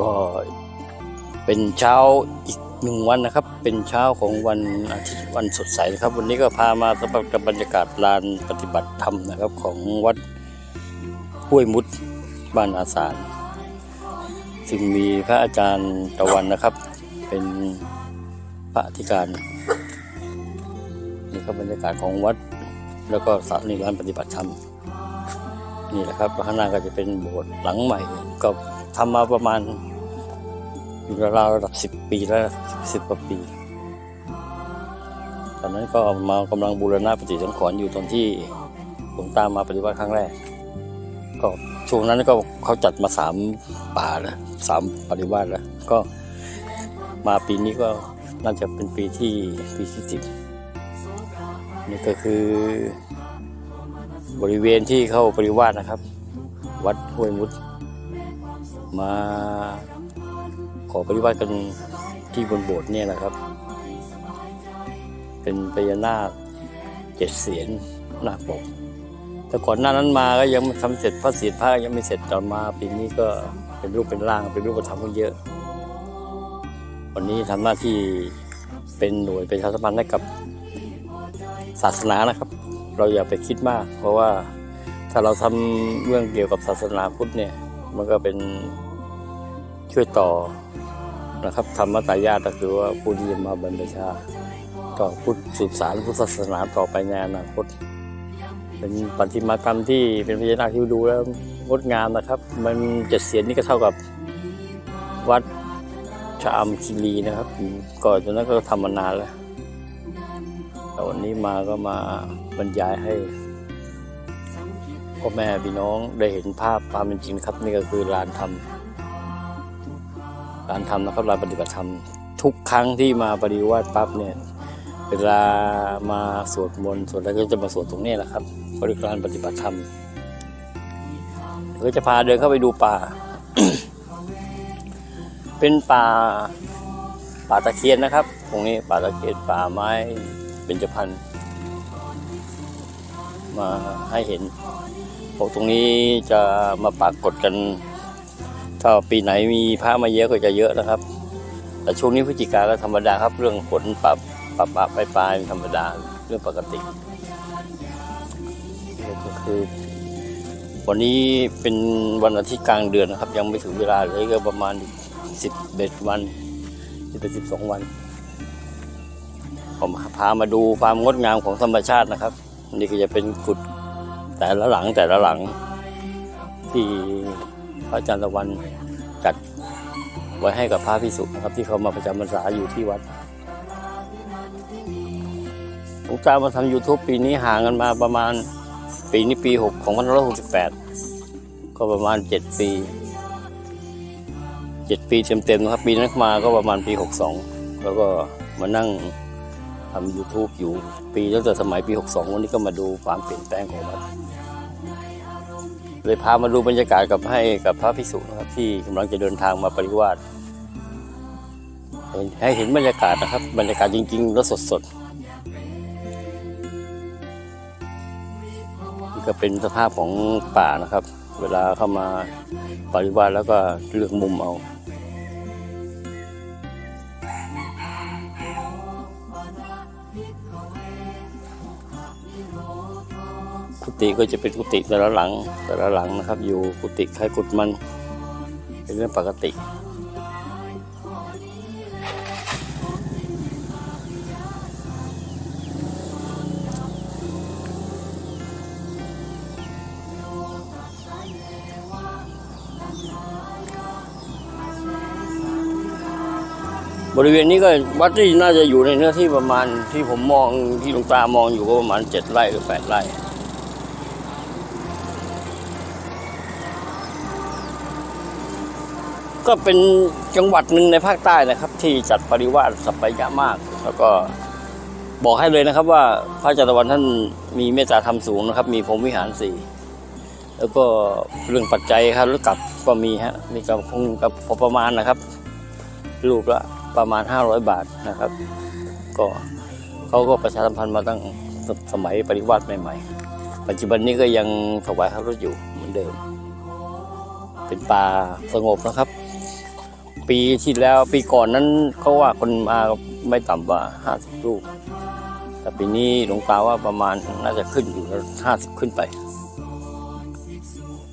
ก็เป็นเช้าอีกหนึ่งวันนะครับ เป็นเช้าของวันอาทิตย์วันสดใสครับ วันนี้ก็พามาสัมผัสกับบรรยากาศลานปฏิบัติธรรมนะครับ ของวัดห้วยมุดบ้านอาสารซึ่งมีพระอาจารย์ตะวันนะครับ เป็นพระอธิการนี่ครับบรรยากาศของวัด แล้วก็สถานีลานปฏิบัติธรรมนี่แหละครับข้างหน้าก็จะเป็นโบสถ์หลังใหม่ ก็ทำมาประมาณ อยู่ราวๆระดับสิบปีแล้วสิบกว่าปี ตอนนั้นก็มากำลังบูรณะปฏิสังขรณ์อยู่ตอนที่ผมตามมาปฏิบัติครั้งแรก ก็ช่วงนั้นก็เขาจัดมาสามป่าแล้วสามปฏิวัติแล้ว ก็มาปีนี้ก็น่าจะเป็นปีที่ปีที่สิบนี่ก็คือบริเวณที่เข้าปริวาสนะครับ วัดห้วยมุด มา ขอปริวาสกันที่บนโบสถ์เนี่ยนะครับ เป็นพญานาคเจ็ดเสียนนาคปกแต่ก่อนหน้านั้นมาก็ยังไม่ทำเสร็จพระศีลพระยังไม่เสร็จตอนมาปีนี้ก็เป็นรูปเป็นร่างเป็นรูปธรรมก็เยอะ วันนี้ทำหน้าที่เป็นหน่วยเป็นชาสมพันธ์ให้กับศาสนานะครับ เราอย่าไปคิดมาก เพราะว่าถ้าเราทำเรื่องเกี่ยวกับศาสนาพุทธเนี่ย มันก็เป็นช่วยต่อ นะครับ ธรรมตายาตก็คือว่าผู้ที่มาบรรพชา ต่อพุทธสืบสารพุทธศาสนาต่อไปในอนาคต เป็นปฏิมากรรมที่เป็นพญานาคที่ดูแล้วงดงามนะครับ มันเจ็ดเสียนนี่ก็เท่ากับวัดชะอำคีรีนะครับ ก่อนจากนั้นก็ทำมานานแล้วแต่วันนี้มาก็มาบรรยายให้พ่อแม่พี่น้องได้เห็นภาพความเป็นจริงครับนี่ก็คือลานธร รมลารรมนะครับลานปฏิบัติธรรมทุกครั้งที่มาปฏิวัติปั๊บเนี่ยเวลามาสวดมนต์สวดอะไรก็จะมาสวดตรงนี้แหละครับบริการปฏิบัติธรรมก็จะพาเดินเข้าไปดูป่า เป็นป่าป่าตะเคียนนะครับ ตรงนี้ป่าตะเคียนป่าไม้เป็นจพันมาให้เห็นพวกตรงนี้จะมาปรากฏกัน ถ้าปีไหนมีพระมาเยอะก็จะเยอะนะครับ แต่ช่วงนี้พฤศจิกาก็ธรรมดาครับ เรื่องฝนปรับปรับปรับปลายปลายๆธรรมดาเรื่องปกตินี่ก็คือ วันนี้เป็นวันอาทิตย์กลางเดือนนะครับ ยังไม่ถึงเวลาเลยก็ประมาณสิบเอ็ดวันสิบเอ็ดสิบสองวันผมพามาดูความงดงามของธรรมชาตินะครับ นี่ก็จะเป็นกุฏแต่ละหลังแต่ละหลังที่ พระอาจารย์ตะวันจัดไว้ให้กับพระพิสุนะครับ ที่เขามาประจำพรรษาอยู่ที่วัดผมตามาทำ YouTube ปีนี้ห่างกันมาประมาณปีนี้ปี6ของพันร้อยหกสิบแปดก็ประมาณ 7 ปี 7 ปีเต็มๆนะครับ ปีนั้นมาก็ประมาณปี 62 แล้วก็มานั่งทำ YouTube อยู่ปีตั้งแต่สมัยปี 62 วันนี้ก็มาดูความเปลี่ยนแปลงของวัด เลยพามาดูบรรยากาศกับให้กับพระภิกษุนะครับที่กำลังจะเดินทางมาปริวาสให้เห็นบรรยากาศนะครับ บรรยากาศจริงๆ แล้วสดๆนี่ก็เป็นสภาพของป่านะครับ เวลาเข้ามาปริวาสแล้วก็เลือกมุมเอา กุฏิก็จะเป็นกุฏิแต่ละหลัง แต่ละหลังนะครับ อยู่กุฏิใครกุฏมันเป็นเรื่องปกติบริเวณนี้ก็วัดที่น่าจะอยู่ในเนื้อที่ประมาณที่ผมมองที่หลวงตามองอยู่ก็ประมาณเจ็ดไร่หรือแปดไร่ ก็เป็นจังหวัดหนึ่งในภาคใต้นะครับ ที่จัดปริวาสสัปปายะมาก แล้วก็บอกให้เลยนะครับว่าพระจารย์ตวันท่านมีเมตตาธรรมสูงนะครับ มีพรหมวิหารสี่แล้วก็เรื่องปัจจัยครับแล้วกลับก็มีฮะมีกับคงกับพอประมาณนะครับรูปละประมาณ 500 บาทนะครับ ก็เขาก็ประชาสัมพันธ์มาตั้งสมัยปริวาสใหม่ๆ ปัจจุบันนี้ก็ยังถวายข้าวรถอยู่เหมือนเดิม เป็นป่าสงบนะครับ ปีที่แล้วปีก่อนนั้นเขาว่าคนมาไม่ต่ำกว่าห้าสิบรูป แต่ปีนี้หลวงตาว่าประมาณน่าจะขึ้นอยู่ห้าสิบขึ้นไป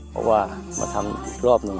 เพราะว่ามาทำรอบหนึ่ง